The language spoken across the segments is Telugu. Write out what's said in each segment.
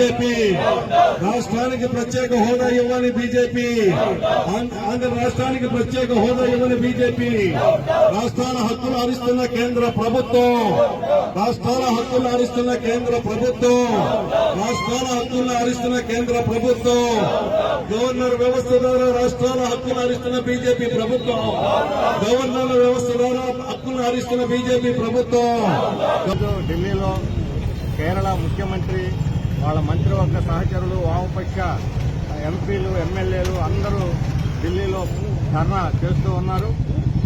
బీజేపీ. రాష్ట్రానికి ప్రత్యేక హోదా ఇవ్వని బీజేపీ. ఆంధ్ర రాష్ట్రానికి ప్రత్యేక హోదా ఇవ్వని బీజేపీ. రాష్ట్రాల హక్కులు హరిస్తున్న కేంద్ర ప్రభుత్వం. రాష్ట్రాల హక్కులు హరిస్తున్న కేంద్ర ప్రభుత్వం. రాష్ట్రాల హక్కులు హరిస్తున్న కేంద్ర ప్రభుత్వం. గవర్నర్ వ్యవస్థ ద్వారా రాష్ట్రాల హక్కులు హరిస్తున్న బీజేపీ ప్రభుత్వం. గవర్నర్ వ్యవస్థ ద్వారా హక్కులు హరిస్తున్న బీజేపీ ప్రభుత్వం. ఢిల్లీలో కేరళ ముఖ్యమంత్రి వాళ్ళ మంత్రివర్గ సహచరులు వామపక్ష ఎంపీలు ఎమ్మెల్యేలు అందరూ ఢిల్లీలో ధర్నా చేస్తూ ఉన్నారు.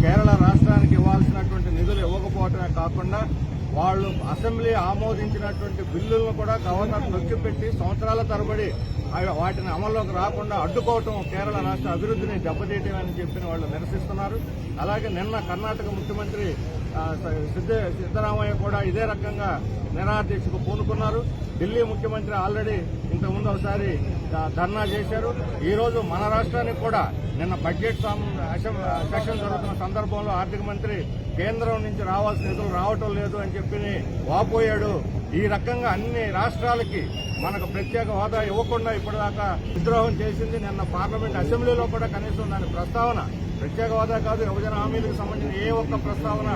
కేరళ రాష్ట్రానికి ఇవ్వాల్సినటువంటి నిధులు ఇవ్వకపోవటమే కాకుండా వాళ్ళు అసెంబ్లీ ఆమోదించినటువంటి బిల్లులను కూడా గవర్నర్ నొక్కిపెట్టి సంవత్సరాల తరబడి వాటిని అమల్లోకి రాకుండా అడ్డుకోవటం కేరళ రాష్ట్ర అభివృద్ధిని దెబ్బతీయటం అని చెప్పిన వాళ్ళు నిరసిస్తున్నారు. అలాగే నిన్న కర్ణాటక ముఖ్యమంత్రి సిద్ధ సిద్ధరామయ్య కూడా ఇదే రకంగా నిరాదీక్షకు పూనుకున్నారు. ఢిల్లీ ముఖ్యమంత్రి ఆల్రెడీ ఇంతకుముందు ఒకసారి ధర్నా చేశారు. ఈరోజు మన రాష్ట్రానికి కూడా నిన్న బడ్జెట్ అసెం- సెషన్ జరుగుతున్న సందర్భంలో ఆర్థిక మంత్రి కేంద్రం నుంచి రావాల్సిన నిధులు రావటం లేదు అని చెప్పి వాపోయాడు. ఈ రకంగా అన్ని రాష్ట్రాలకి మనకు ప్రత్యేక హోదా ఇవ్వకుండా ఇప్పటిదాకా విద్రోహం చేసింది నిన్న పార్లమెంట్ అసెంబ్లీలో కూడా కనీసం దాని ప్రస్తావన ప్రత్యేక హోదా కాదు విభజన హామీలకు సంబంధించిన ఏ ఒక్క ప్రస్తావన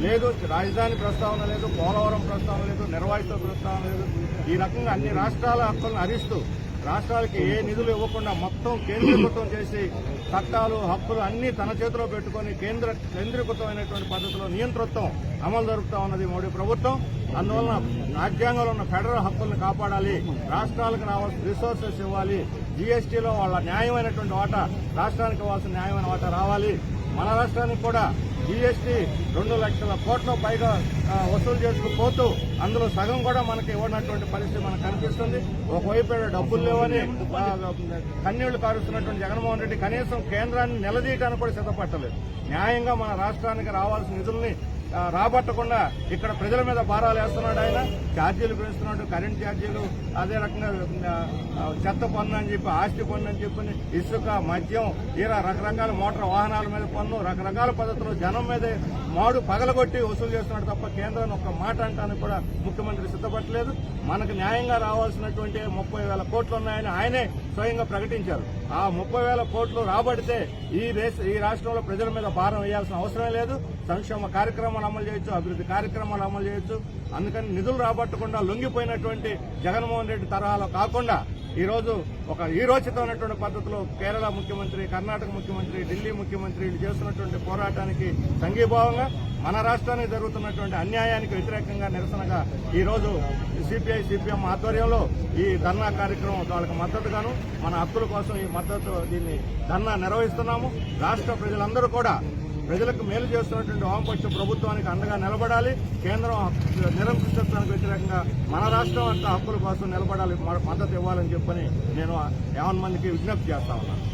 లేదు రాజధాని ప్రస్తావన లేదు పోలవరం ప్రస్తావన లేదు నిర్వాహిత ప్రస్తావన లేదు. ఈ రకంగా అన్ని రాష్ట్రాల హక్కులను హరిస్తూ రాష్ట్రాలకి ఏ నిధులు ఇవ్వకుండా మొత్తం కేంద్రీకృతం చేసి చట్టాలు హక్కులు అన్ని తన చేతిలో పెట్టుకొని కేంద్ర కేంద్రీకృతమైనటువంటి పద్ధతిలో నియంతృత్వం అమలు జరుపుతా ఉన్నది మోడీ ప్రభుత్వం. అందువలన రాజ్యాంగంలో ఉన్న ఫెడరల్ హక్కులను కాపాడాలి. రాష్ట్రాలకు రావాల్సిన రిసోర్సెస్ ఇవ్వాలి. జీఎస్టీలో వాళ్ళ న్యాయమైనటువంటి వాటా రాష్ట్రానికి ఇవ్వాల్సిన న్యాయమైన వాటా రావాలి. మన రాష్ట్రానికి కూడా జీఎస్టీ రెండు లక్షల కోట్ల పైగా వసూలు చేసుకుపోతూ అందులో సగం కూడా మనకి ఇవ్వనటువంటి పరిస్థితి మనకు కనిపిస్తుంది. ఒకవైపు డబ్బులు లేవని కన్నీళ్ళు కారుస్తున్నటువంటి జగన్మోహన్ రెడ్డి కనీసం కేంద్రాన్ని నిలదీయడానికి కూడా సిద్ధపట్టలేదు న్యాయంగా మన రాష్ట్రానికి రావాల్సిన నిధుల్ని రాబట్టకుండా ఇక్కడ ప్రజల మీద భారాలు వేస్తున్నాడు ఆయన. ఛార్జీలు పెంచుతున్నాడు కరెంట్ ఛార్జీలు. అదే రకంగా చెత్త పన్ను అని చెప్పి ఆస్తి పన్ను అని చెప్పి ఇసుక మద్యం ఇలా రకరకాల మోటార్ వాహనాల మీద పన్ను రకరకాల పద్ధతులు జనం మీద మాడు పగలగొట్టి వసూలు చేస్తున్నాడు తప్ప కేంద్రాన్ని ఒక్క మాట అంటానికి కూడా ముఖ్యమంత్రి సిద్ధపట్టలేదు మనకు న్యాయంగా రావాల్సినటువంటి ముప్పై వేల కోట్లు ఉన్నాయని ఆయనే స్వయంగా ప్రకటించారు. ఆ ముప్పై వేల కోట్లు రాబడితే ఈ దేశ ఈ రాష్ట్రంలో ప్రజల మీద భారం వేయాల్సిన అవసరం లేదు. సంక్షేమ కార్యక్రమాలు అమలు చేయొచ్చు అభివృద్ధి కార్యక్రమాలు అమలు చేయొచ్చు. అందుకని నిధులు రాబట్టకుండా లొంగిపోయినటువంటి జగన్మోహన్ రెడ్డి తరహాలో కాకుండా ఈ ఒక ఈరోచితమైనటువంటి పద్ధతిలో కేరళ ముఖ్యమంత్రి కర్ణాటక ముఖ్యమంత్రి ఢిల్లీ ముఖ్యమంత్రి వీళ్ళు చేస్తున్నటువంటి పోరాటానికి సంఘీభావంగా మన రాష్ట్రానికి జరుగుతున్నటువంటి అన్యాయానికి వ్యతిరేకంగా నిరసనగా ఈ రోజు సిపిఐ సిపిఎం ఆధ్వర్యంలో ఈ ధర్నా కార్యక్రమం వాళ్ళకి మద్దతుగాను మన హక్కుల కోసం ఈ మద్దతు దీన్ని ధర్నా నిర్వహిస్తున్నాము. రాష్ట్ర ప్రజలందరూ కూడా ప్రజలకు మేలు చేస్తున్నటువంటి వామపక్ష ప్రభుత్వానికి అండగా నిలబడాలి. కేంద్రం నిరంకుశత్వానికి వ్యతిరేకంగా మన రాష్ట్రం అంతా హక్కుల కోసం నిలబడాలి మద్దతు ఇవ్వాలని చెప్పని నేను యావన్ మందికి విజ్ఞప్తి చేస్తా ఉన్నాను.